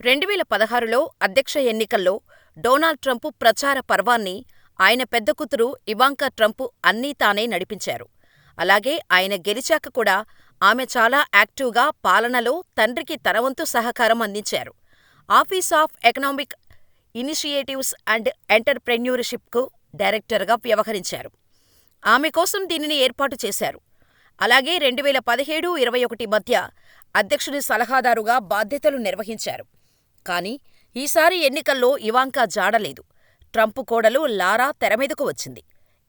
రెండువేల పదహారులో అధ్యక్ష ఎన్నికల్లో డొనాల్డ్ ట్రంప్ ప్రచార పర్వాన్ని ఆయన పెద్ద కూతురు ఇవాంకా ట్రంప్ అన్నీ తానే నడిపించారు. అలాగే ఆయన గెలిచాక కూడా ఆమె చాలా యాక్టివ్గా పాలనలో తండ్రికి తన వంతు సహకారం అందించారు. Office of economic initiatives and ఎంటర్ప్రెన్యూర్షిప్కు డైరెక్టర్గా వ్యవహరించారు. ఆమె కోసం దీనిని ఏర్పాటు చేశారు. అలాగే రెండువేల పదిహేడు ఇరవై ఒకటి మధ్య అధ్యక్షుడి సలహాదారుగా బాధ్యతలు నిర్వహించారు. కానీ ఈసారి ఎన్నికల్లో ఇవాంకా జాడలేదు. ట్రంప్ కోడలు లారా తెరమీదకు వచ్చింది.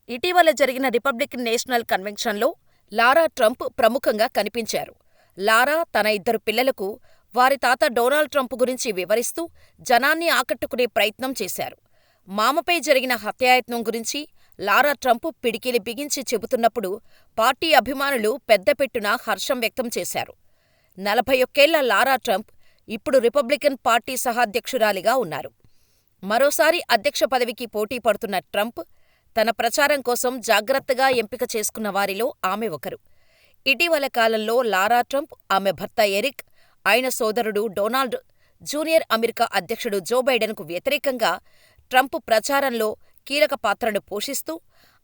ఇటీవల జరిగిన రిపబ్లికన్ నేషనల్ కన్వెన్షన్లో లారా ట్రంప్ ప్రముఖంగా కనిపించారు. లారా తన ఇద్దరు పిల్లలకు వారి తాత డొనాల్డ్ ట్రంప్ గురించి వివరిస్తూ జనాన్ని ఆకట్టుకునే ప్రయత్నం చేశారు. మామపై జరిగిన హత్యాయత్నం గురించి లారా ట్రంప్ పిడికిలి బిగించి చెబుతున్నప్పుడు పార్టీ అభిమానులు పెద్దపెట్టున హర్షం వ్యక్తం చేశారు. నలభై ఒక్కేళ్ళ లారా ట్రంప్ ఇప్పుడు రిపబ్లికన్ పార్టీ సహాధ్యక్షురాలిగా ఉన్నారు. మరోసారి అధ్యక్ష పదవికి పోటీ పడుతున్న ట్రంప్ తన ప్రచారం కోసం జాగ్రత్తగా ఎంపిక చేసుకున్న వారిలో ఆమె ఒకరు. ఇటీవల కాలంలో లారా ట్రంప్, ఆమె భర్త ఎరిక్, ఆయన సోదరుడు డొనాల్డ్ జూనియర్ అమెరికా అధ్యక్షుడు జో బైడెన్కు వ్యతిరేకంగా ట్రంప్ ప్రచారంలో కీలక పాత్రను పోషిస్తూ,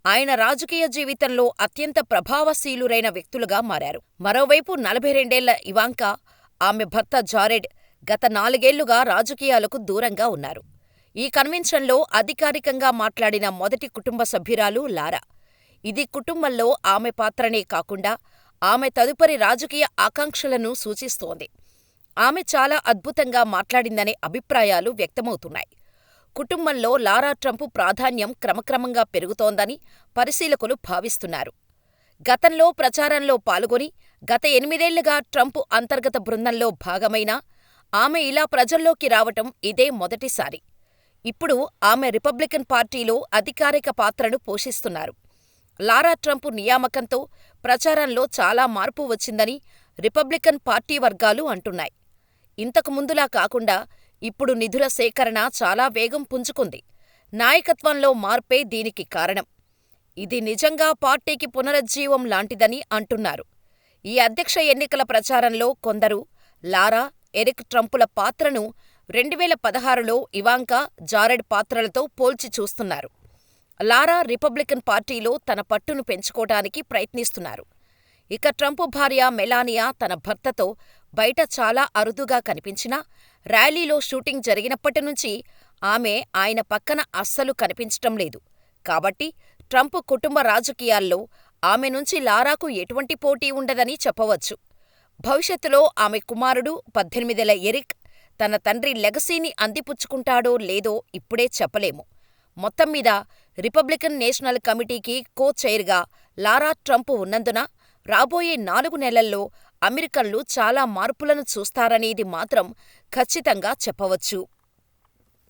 ఆయన రాజకీయ జీవితంలో అత్యంత ప్రభావశీలురైన వ్యక్తులుగా మారారు. మరోవైపు నలభై రెండేళ్ళ ఇవాంకా, ఆమె భర్త జారెడ్ గత నాలుగేళ్ళుగా రాజకీయాలకు దూరంగా ఉన్నారు. ఈ కన్వెన్షన్లో అధికారికంగా మాట్లాడిన మొదటి కుటుంబ సభ్యురాలు లారా. ఇది కుటుంబంలో ఆమె పాత్రనే కాకుండా ఆమె తదుపరి రాజకీయ ఆకాంక్షలను సూచిస్తోంది. ఆమె చాలా అద్భుతంగా మాట్లాడిందనే అభిప్రాయాలు వ్యక్తమవుతున్నాయి. కుటుంబంలో లారా ట్రంప్ ప్రాధాన్యం క్రమక్రమంగా పెరుగుతోందని పరిశీలకులు భావిస్తున్నారు. గతంలో ప్రచారంలో పాల్గొని గత ఎనిమిదేళ్ళుగా ట్రంప్ అంతర్గత బృందంలో భాగమైనా ఆమె ఇలా ప్రజల్లోకి రావటం ఇదే మొదటిసారి. ఇప్పుడు ఆమె రిపబ్లికన్ పార్టీలో అధికారిక పాత్రను పోషిస్తున్నారు. లారా ట్రంప్ నియామకంతో ప్రచారంలో చాలా మార్పు వచ్చిందని రిపబ్లికన్ పార్టీ వర్గాలు అంటున్నాయి. ఇంతకు ముందులా కాకుండా ఇప్పుడు నిధుల సేకరణ చాలా వేగం పుంజుకుంది. నాయకత్వంలో మార్పే దీనికి కారణం. ఇది నిజంగా పార్టీకి పునరుజ్జీవం లాంటిదని అంటున్నారు. ఈ అధ్యక్ష ఎన్నికల ప్రచారంలో కొందరు లారా, ఎరిక్ ట్రంపుల పాత్రను రెండువేల పదహారులో ఇవాంకా, జారెడ్ పాత్రలతో పోల్చి చూస్తున్నారు. లారా రిపబ్లికన్ పార్టీలో తన పట్టును పెంచుకోటానికి ప్రయత్నిస్తున్నారు. ఇక ట్రంప్ భార్య మెలానియా తన భర్తతో బయట చాలా అరుదుగా కనిపించినా, ర్యాలీలో షూటింగ్ జరిగినప్పటి నుంచి ఆమె ఆయన పక్కన అస్సలు కనిపించటం లేదు. కాబట్టి ట్రంప్ కుటుంబ రాజకీయాల్లో ఆమె నుంచి లారాకు ఎటువంటి పోటీ ఉండదని చెప్పవచ్చు. భవిష్యత్తులో ఆమె కుమారుడు పద్దెనిమిదేళ్ళ ఎరిక్ తన తండ్రి లెగసీని అందిపుచ్చుకుంటాడో లేదో ఇప్పుడే చెప్పలేము. మొత్తంమీద రిపబ్లికన్ నేషనల్ కమిటీకి కో చైర్గా లారా ట్రంప్ ఉన్నందున రాబోయే నాలుగు నెలల్లో అమెరికన్లు చాలా మార్పులను చూస్తారనేది మాత్రం ఖచ్చితంగా చెప్పవచ్చు.